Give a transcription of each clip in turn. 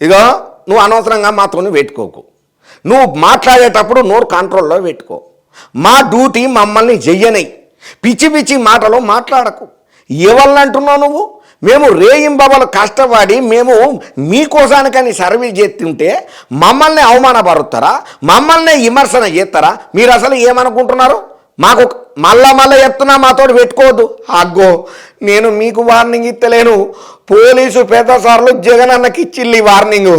ఇగో నువ్వు అనవసరంగా మాతోని పెట్టుకోకు. నువ్వు మాట్లాడేటప్పుడు నోరు కంట్రోల్లో పెట్టుకో. మా డ్యూటీ మమ్మల్ని చెయ్యనై పిచ్చి పిచ్చి మాటలు మాట్లాడకు. ఎవరినంటున్నావు నువ్వు? మేము రేయింబవలు కష్టపడి మేము మీకోసానికని సర్వీస్ చేస్తుంటే మమ్మల్ని అవమానపరుస్తారా? మమ్మల్ని విమర్శన చేస్తారా? మీరు అసలు ఏమనుకుంటున్నారు? మాకు మళ్ళా మళ్ళా చెప్తున్నా మాతో పెట్టుకోవద్దు. అగ్గో నేను మీకు వార్నింగ్ ఇస్తలేను. పోలీసు పెద్ద సార్లు జగన్ అన్నకి ఇచ్చిల్లి వార్నింగ్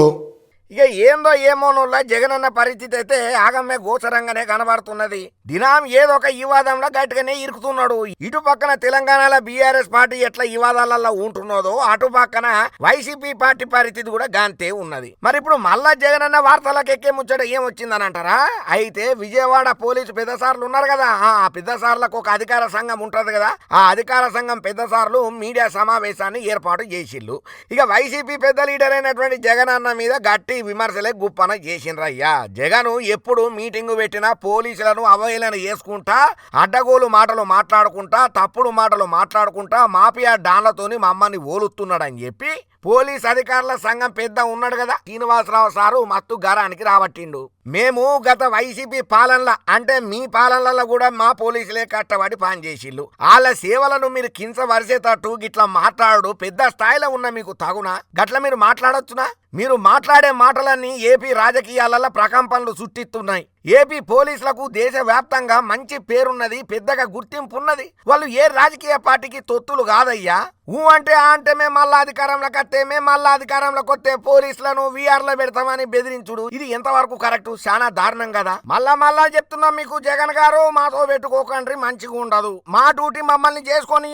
ఇక ఏందో ఏమోనుల్లా జగనన్న పరిస్థితి అయితే ఆగమ్మే గోచరంగానే కనబడుతున్నది. దినాం ఏదో ఒక వివాదంలో గట్టిగానే ఇరుకుతున్నాడు. ఇటు పక్కన తెలంగాణలో బీఆర్ఎస్ పార్టీ ఎట్లా వివాదాలలో ఉంటున్నదో అటు పక్కన వైసీపీ పార్టీ పరిస్థితి కూడా గాంతే ఉన్నది. మరి ఇప్పుడు మళ్ళా అన్న వార్తలకు ఎక్కే ముచ్చట ఏమొచ్చిందని అంటారా అయితే విజయవాడ పోలీసు పెద్దసార్లు ఉన్నారు కదా. ఆ పెద్దసార్లకు ఒక అధికార సంఘం ఉంటది కదా. ఆ అధికార సంఘం పెద్దసార్లు మీడియా సమావేశాన్ని ఏర్పాటు చేసిళ్ళు. ఇక వైసీపీ పెద్ద లీడర్ అయినటువంటి జగన్ అన్న మీద గట్టి విమర్శలే గుప్పన చేసిండ్రయ్యా. జగన్ ఎప్పుడు మీటింగు పెట్టినా పోలీసులను అవహేళన చేసుకుంటా అడ్డగోలు మాటలు మాట్లాడుకుంటా తప్పుడు మాటలు మాట్లాడుకుంటా మాఫియా డాన్లతోని మమ్మల్ని ఓలుస్తున్నాడని చెప్పి పోలీస్ అధికారుల సంఘం పెద్ద ఉన్నాడు కదా శ్రీనివాసరావు సారు మత్తు గరానికి రాబట్టిండు. మేము గత వైసీపీ పాలనల అంటే మీ పాలనలలో కూడా మా పోలీసులే కట్టబడి పనిచేసిళ్ళు. వాళ్ళ సేవలను మీరు కించవరిసేటట్టు గిట్లా మాట్లాడు పెద్ద స్థాయిలో ఉన్న మీకు తగునా? గట్ల మీరు మాట్లాడొచ్చునా? మీరు మాట్లాడే మాటలన్నీ ఏపీ రాజకీయాలలో ప్రకంపనలు సృష్టిస్తున్నాయి ఏపీ పోలీసులకు దేశవ్యాప్తంగా మంచి పేరున్నది పెద్దగా గుర్తింపు ఉన్నది వాళ్ళు ఏ రాజకీయ పార్టీకి తొత్తులు కాదయ్యా? ఊ అంటే ఆ అంటే మేము మళ్ళా అధికారంలోకి వస్తే మేము మళ్ళా అధికారంలోకి వస్తే పోలీసులను వీఆర్లో పెడతామని బెదిరించుడు. ఇది ఎంతవరకు కరెక్ట్? చాలా దారుణం కదా. మళ్ళా మళ్ళా చెప్తున్నాం మీకు జగన్ గారు మాతో పెట్టుకోకండి మంచిగా ఉండదు. మా డ్యూటీ మమ్మల్ని చేసుకొని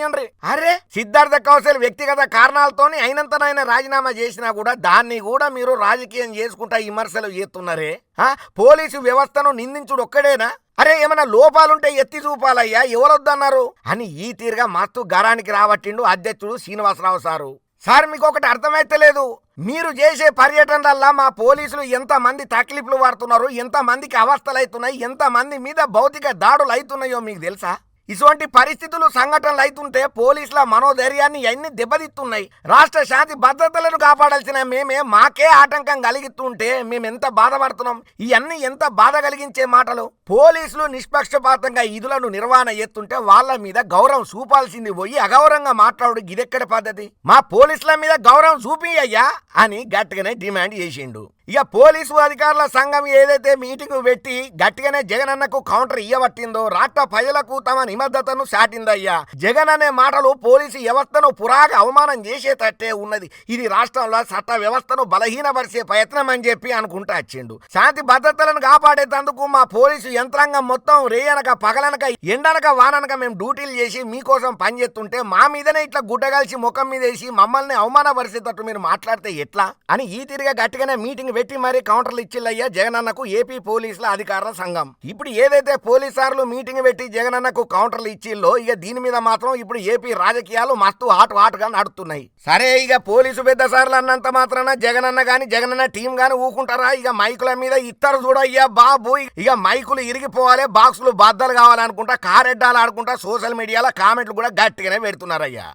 అరే సిద్ధార్థ కౌశల్ వ్యక్తిగత కారణాలతోని అయినంతనైనా రాజీనామా చేసినా కూడా దాన్ని కూడా మీరు రాజకీయం చేసుకుంటా విమర్శలు చేస్తున్నారే? ఆ? పోలీసు వ్యవస్థను నిందించుడు ఒక్కడేనా? అరే ఏమైనా లోపాలుంటే ఎత్తి చూపాలయ్యా ఎవరొద్దన్నారు? అని ఈ తీరుగా మస్తు గరానికి రాబట్టిండు అధ్యక్షుడు శ్రీనివాసరావు సారు. సార్ మీకు ఒకటి అర్థమైతలేదు మీరు చేసే పర్యటనలల్లా మా పోలీసులు ఎంతమంది తక్లీఫ్లు పడుతున్నారు ఎంతమందికి అవస్థలు అవుతున్నాయి ఎంతమంది మీద భౌతిక దాడులు అవుతున్నాయో మీకు తెలుసా? ఇటువంటి పరిస్థితులు సంఘటనలు అవుతుంటే పోలీసుల మనోధైర్యాన్ని అన్ని దెబ్బతిస్తున్నాయి రాష్ట్ర శాంతి భద్రతలను కాపాడాల్సిన మేమే మాకే ఆటంకం కలిగిస్తుంటే మేము ఎంత బాధపడుతున్నాం? ఇవన్నీ ఎంత బాధ కలిగించే మాటలు? పోలీసులు నిష్పక్షపాతంగా విధులను నిర్వహణ చేస్తుంటే వాళ్ళ మీద గౌరవం చూపాల్సింది పోయి అగౌరవంగా మాట్లాడు ఇదెక్కడ పద్ధతి? మా పోలీసుల మీద గౌరవం చూపియ్యా అని గట్టిగానే డిమాండ్ చేసిండు. ఇక పోలీసు అధికారుల సంఘం ఏదైతే మీటింగ్ పెట్టి గట్టిగానే జగన్ అన్నకు కౌంటర్ ఇయ్యబట్టిందో రాష్ట్ర ప్రజలకు తమ నిబద్ధతను సాటిందయ్యా జగన్ అనే మాటలు పోలీసు వ్యవస్థను పురాగా అవమానం చేసేటట్టే ఉన్నది. ఇది రాష్ట్రంలో చట్ట వ్యవస్థను బలహీనపరిచే ప్రయత్నం అని చెప్పి అనుకుంటా వచ్చిండు. శాంతి భద్రతలను కాపాడేటందుకు మా పోలీసు యంత్రాంగం మొత్తం రేయనక పగలనక ఎండనక వాననక మేము డ్యూటీలు చేసి మీకోసం పనిచేస్తుంటే మా మీదనే ఇట్లా గుడ్డగాల్చి ముఖం మీద వేసి మమ్మల్ని అవమానపరిచేటట్టు మీరు మాట్లాడితే ఎట్లా? అని ఈ తిరిగా గట్టిగానే మీటింగ్ పెట్టి మరీ కౌంటర్లు ఇచ్చిల్లయ్యా జగనన్నకు ఏపీ పోలీసుల అధికారుల సంఘం. ఇప్పుడు ఏదైతే పోలీసార్లు మీటింగ్ పెట్టి జగనన్నకు కౌంటర్లు ఇచ్చిల్లో ఇక దీని మీద మాత్రం ఇప్పుడు ఏపీ రాజకీయాలు మస్తు హాట్ హాట్ నడుతున్నాయి. సరే ఇక పోలీసు పెద్ద సార్లు అన్నంత మాత్రాన జగనన్న గాని జగనన్న టీం గాని ఊకుంటారా? ఇక మైకుల మీద ఇద్దరు చూడయ్యా బాబు. ఇక మైకులు ఇరిగిపోవాలి బాక్సులు బద్దలు కావాలనుకుంటా కారెడ్డాలు ఆడుకుంటా సోషల్ మీడియాలో కామెంట్లు కూడా గట్టిగానే పెడుతున్నారయ్యా.